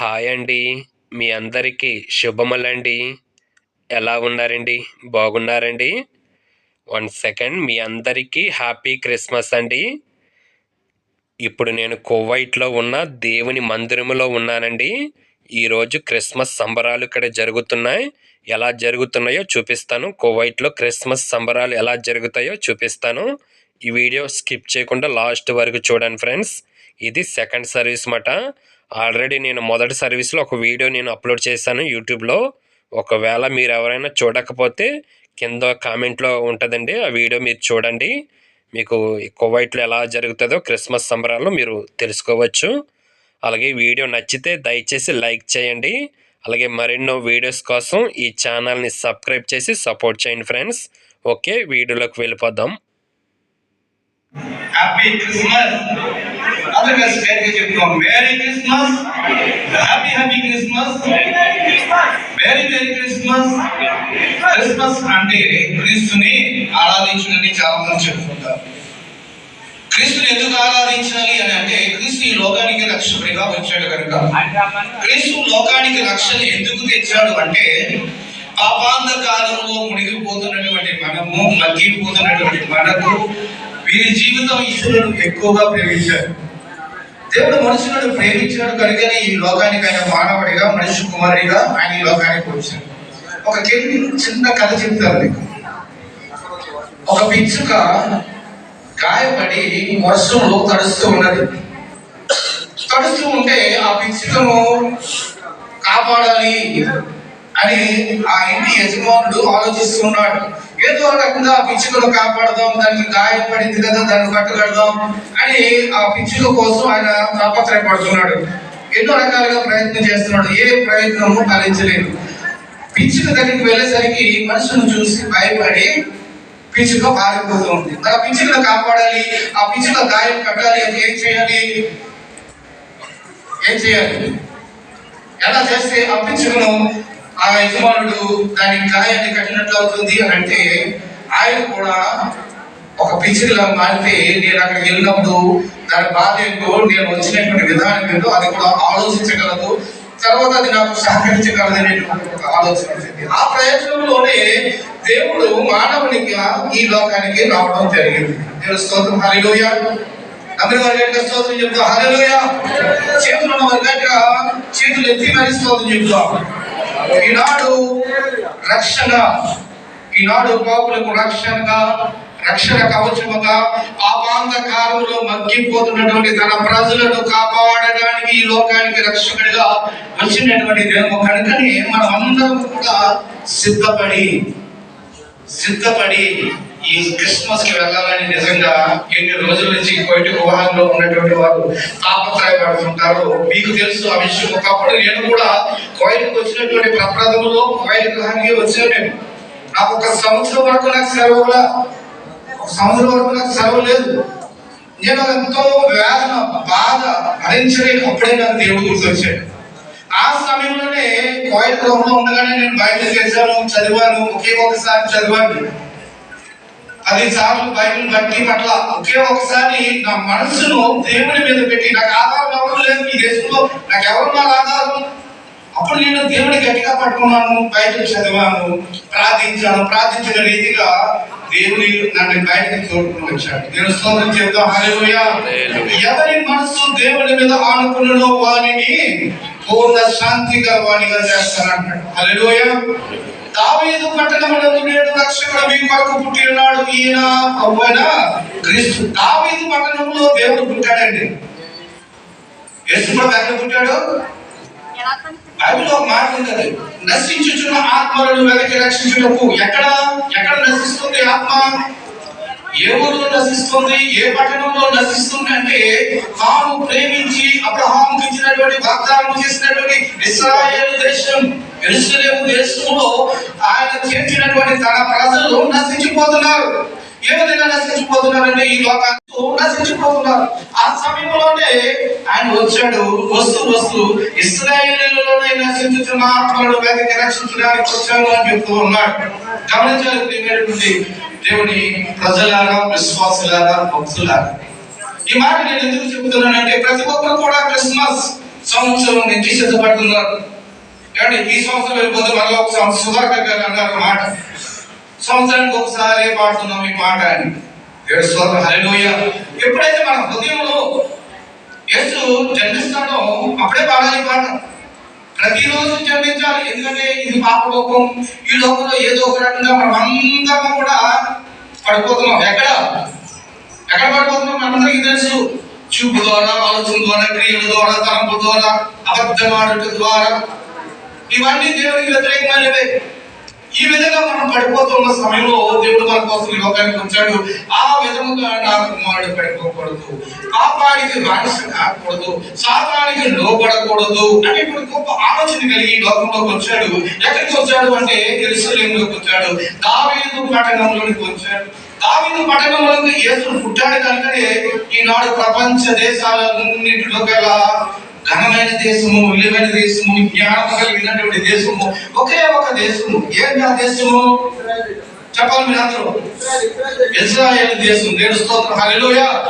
Hi అండి. మీ అందరికీ శుభములండి. ఎలా ఉన్నారండి? బాగున్నారండి? వన్ సెకండ్ మీ అందరికీ హ్యాపీ క్రిస్మస్ అండి. ఇప్పుడు నేను కువైట్లో ఉన్న దేవుని మందిరములో ఉన్నానండి. ఈరోజు క్రిస్మస్ సంబరాలు ఇక్కడ జరుగుతున్నాయి. ఎలా జరుగుతున్నాయో చూపిస్తాను. కువైట్లో క్రిస్మస్ సంబరాలు ఎలా జరుగుతాయో చూపిస్తాను. ఈ వీడియో స్కిప్ చేయకుండా లాస్ట్ వరకు చూడండి ఫ్రెండ్స్. ఇది సెకండ్ సర్వీస్ మాట. ఆల్రెడీ నేను మొదటి సర్వీస్లో ఒక వీడియో నేను అప్లోడ్ చేశాను యూట్యూబ్లో. ఒకవేళ మీరు ఎవరైనా చూడకపోతే కింద కామెంట్లో ఉంటుందండి ఆ వీడియో మీరు చూడండి. మీకు కువైట్లో ఎలా జరుగుతుందో క్రిస్మస్ సంబరాలు మీరు తెలుసుకోవచ్చు. అలాగే వీడియో నచ్చితే దయచేసి లైక్ చేయండి. అలాగే మరెన్నో వీడియోస్ కోసం ఈ ఛానల్ని సబ్స్క్రైబ్ చేసి సపోర్ట్ చేయండి ఫ్రెండ్స్. ఓకే వీడియోలోకి వెళ్ళిపోదాం. హ్యాపీ క్రిస్మస్ అందరు స్టేట్గా చెప్తున్నాం merry Christmas happy happy Christmas merry merry Christmas Christmas అంటే క్రీస్తుని ఆరాధించునని చాలా మంది చెప్పుకుంటారు. క్రీస్తుని ఎందుకు ఆరాధించాలి అని అంటే క్రీస్తు ఈ లోకానికి రక్షకుడిగా వచ్చాడు కనుక. క్రీస్తు లోకానికి రక్షణ ఎందుకు తెచ్చాడు అంటే పాపాంధకాలంలో మునిగిపోతున్నటువంటి మనము మగ్గిపోతున్నటువంటి మనకు వీరి జీవితం ఈశ్వరుడు ఎక్కువగా ప్రేమించాడు. దేవుడు మనుషులను ప్రేమించాడు కనుకనే ఈ లోకానికి ఆయన మానవుడిగా మనిషి కుమారుడిగా ఆయన ఈ లోకానికి వచ్చాడు. ఒక చిన్న కథ చెప్తారు మీకు. ఒక పిచ్చుక గాయపడి వర్షంలో తడుస్తూ ఉన్నది. తడుస్తూ ఉంటే ఆ పిచ్చుకను కాపాడాలి అని ఆ ఇంటి యజమానుడు ఆలోచిస్తున్నాడు ఏదో రకంగా ఆ పిచ్చుకను కాపాడదాం దానికి గాయపడింది కదా దాన్ని కట్టుకడదాం అని ఆ పిచ్చుక కోసం ఆయన తాపత్రయపడుతున్నాడు. ఎన్నో రకాలుగా ప్రయత్నం చేస్తున్నాడు. ఏ ప్రయత్నము ఫలించలేదు. పిచ్చుక దగ్గరికి వెళ్ళేసరికి మనుషులను చూసి భయపడి పిచ్చుక పారిపోతుంది మరి ఆ పిచ్చుకను కాపాడాలి ఆ పిచ్చుక గాయం కట్టాలి అంటే ఏం చేయాలి? ఏం చేయాలి? ఎలా చేస్తే ఆ పిచ్చుకను ఆ యజమానుడు దాని గాయాన్ని కట్టినట్లు అవుతుంది అని అంటే ఆయన కూడా ఒక పిచ్చిలా మారితే నేను అక్కడికి వెళ్ళినప్పుడు దాని బాధ ఏంటో నేను వచ్చినటువంటి విధానం ఏంటో అది కూడా ఆలోచించగలదు. తర్వాత అది నాకు సహకరించగలదు అనేటువంటి ఒక ఆలోచన వచ్చింది. ఆ ప్రయత్నంలోనే దేవుడు మానవునిగా ఈ లోకానికి రావడం జరిగింది. నేను స్తోత్రం. హరిలోయ అందరి వారి గట్టిగా స్తోత్రం చెప్తా. హరిలోయ చేతులు ఉన్న వారి గట్టిగా చేతులు ఎత్తి మరి స్తోత్రం చెప్తా. ఈనాడు రక్షణ. ఈనాడు పాపులకు రక్షణగా రక్షణ కవచముగా పాపాంధకారంలో మగ్గిపోతున్నటువంటి తన ప్రజలను కాపాడడానికి ఈ లోకానికి రక్షకుడిగా వచ్చినటువంటి దేవుడు కనుకనే మనం అందరం కూడా సిద్ధపడి సిద్ధపడి ఈ క్రిస్మస్కి వెళ్ళాలని నిజంగా ఎన్ని రోజుల నుంచి కోయిటి వివాహంలో ఉన్నటువంటి వారు తాపత్రయపడుతుంటారు మీకు తెలుసు ఆ విషయం. ఒకప్పుడు నేను కూడా కోయిలకు వచ్చినటువంటి ప్రప్రథములో కోయిల గృహానికి వచ్చాను నేను. నాకు ఒక సంవత్సరం వరకు నాకు సెలవు కూడా ఒక సంవత్సరం వరకు నాకు సెలవు లేదు. నేను ఎంతో వేదన బాధ భరించలేక అప్పుడే నాకు దేవుడు గుర్తొచ్చాడు. ఆ సమయంలోనే కోయిల గృహంలో ఉండగానే నేను బయటకు చేశాను చదివాను ఒకే ఒకసారి చదివాను. పది సార్లు బైబిల్ బట్టి పట్ల ఒకే ఒకసారి నా మనసును దేవుని మీద పెట్టి నాకు ఆధారం ఎవరు లేదు ఈ దేశంలో నాకు ఎవరున్నారు ఆధారం? అప్పుడు నేను దేవుని గట్టిగా పట్టుకున్నాను బైబిల్ చదివాను ప్రార్థించాను ప్రార్థించిన రీతిగా దేవుని నన్ను బయటకు తోడుకుని వచ్చాడు. నేను స్తోత్రం చెప్తాం హల్లెలూయా. ఎవరి మనసు దేవుని మీద ఆనుకున్నో వానిని పూర్ణ శాంతి గర్వాణిగా చేస్తానంటాడు హల్లెలూయా. దావీదు పట్టణమునందు నేడు రక్షకుడు మీ కొరకు పుట్టినాడు ఈయన ప్రభువైన క్రీస్తు. దావీదు పట్టణంలో దేవుడు పుట్టాడండి. యేసు ఎక్కడ పుట్టాడు? బైబిల్లో మాట నశించుచున్న ఆత్మలను వెనక్కి రక్షించుటకు. ఎక్కడ? ఎక్కడ నశిస్తుంది ఆత్మ? ఏ ఊరిలో నశిస్తుంది? ఏ పట్టణంలో నశిస్తుంది అంటే తాను ప్రేమించి అబ్రహాంకి ఇచ్చినటువంటి వాగ్దానం చేసినటువంటి ఇస్రాయేల్ దేశం. ఎరుసలేము దేశంలో ఆయన చేర్చినటువంటి తన ప్రజలు నశించిపోతున్నారు. ఏ విధంగా నశించిపోతున్నారంటే ఈ లోకాలు నశించిపోతున్నారు. ఆ సమయంలోనే ఆయన వచ్చాడు వస్తూ వస్తూ ఇస్రాయేలీలోనే నశించుతున్న ఆత్మలను వెతికి రక్షించడానికి వచ్చాను అని చెప్తూ ఉన్నాడు. గమనించాలి ప్రియమైనటువంటి దేవుని ప్రజలారా విశ్వాసులారా భక్తులారా. ఈ మాట నేను ఎందుకు చెబుతున్నానంటే ప్రతి ఒక్కరు కూడా క్రిస్మస్ సంవత్సరం నుంచి సిద్ధపడుతున్నారు. కానీ ఈ సంవత్సరం వెళ్ళిపోతే మళ్ళీ ఒక సంవత్సరం సుధాకర్ గారు అన్నారు మాట. సంవత్సరానికి ఒకసారి పాడుతున్నాం ఈ మాట అని. ఏడు స్తోత్రం ఎప్పుడైతే మన హృదయంలో యేసు జన్మిస్తాడో అప్పుడే పాడాలి పాట. ప్రతిరోజు జన్మించాలి. ఎందుకంటే ఇది పాప లోకం ఈ లోకంలో ఏదో ఒక రకంగా మనం అందరం కూడా పడిపోతున్నాం. ఎక్కడ? ఎక్కడ పడిపోతున్నాం? మనందరికీ తెలుసు. చూపు ద్వారా ఆలోచన ద్వారా క్రియల ద్వారా తలంపు ద్వారా అబద్ధమాడటం ద్వారా ఇవన్నీ దేవునికి వ్యతిరేకమైనవే ఈ విధంగా మనం పడిపోతున్న సమయంలో దేవుడు మన కోసం లోకానికి వచ్చాడు. ఆ విధముగా నా కుమారుడు పడిపోకూడదు పాపానికి బానిస కాకూడదు. సాతానికి లోపడకూడదు అని ఇప్పుడు గొప్ప ఆలోచన కలిగి ఈ లోకంలోకి వచ్చాడు. ఎక్కడికి వచ్చాడు అంటే ఎరుసలేంలోకి వచ్చాడు. దావేదు పట్టణంలోనికి వచ్చాడు. దావీదు పట్టణంలోకి యేసు పుట్టాడు కనుకనే ఈనాడు ప్రపంచ దేశాలన్నింటిలో గల ఘనమైన దేశము విలువైన దేశము జ్ఞానం కలిగినటువంటి దేశము. ఒకే ఒక దేశము. ఏంటి ఆ దేశము? చెప్పాలి మీరు అందరూ. ఇజ్రాయెల్ దేశం. దేవుడు స్తోత్రం. హల్లెలూయా.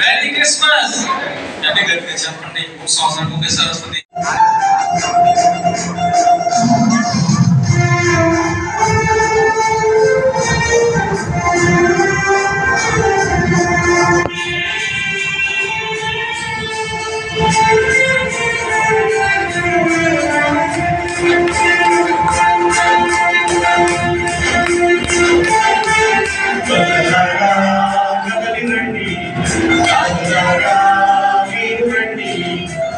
మేరీ క్రిస్మస్ అంటే గట్టిగా చెప్పండి ఒక సంవత్సరం ఒకేసారి వస్తుంది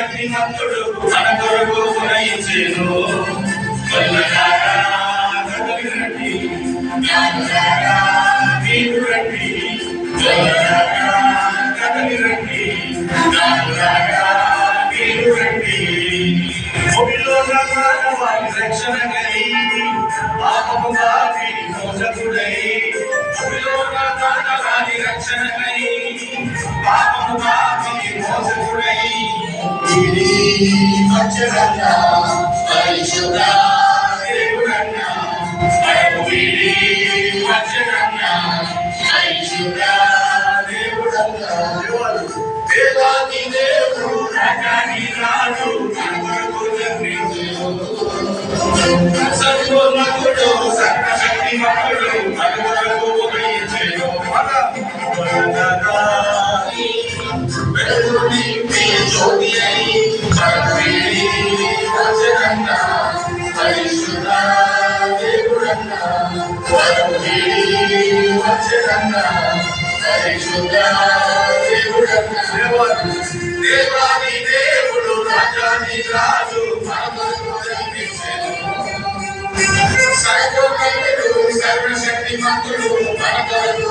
సర్వశక్తిమంతుడు మన కొరకు ఉదయించెను ఇది పరిశుద్ధ దేవుడన్న దేవుడు రాజాది రాజు మన కొరకు జన్మించెను. మన కొరకు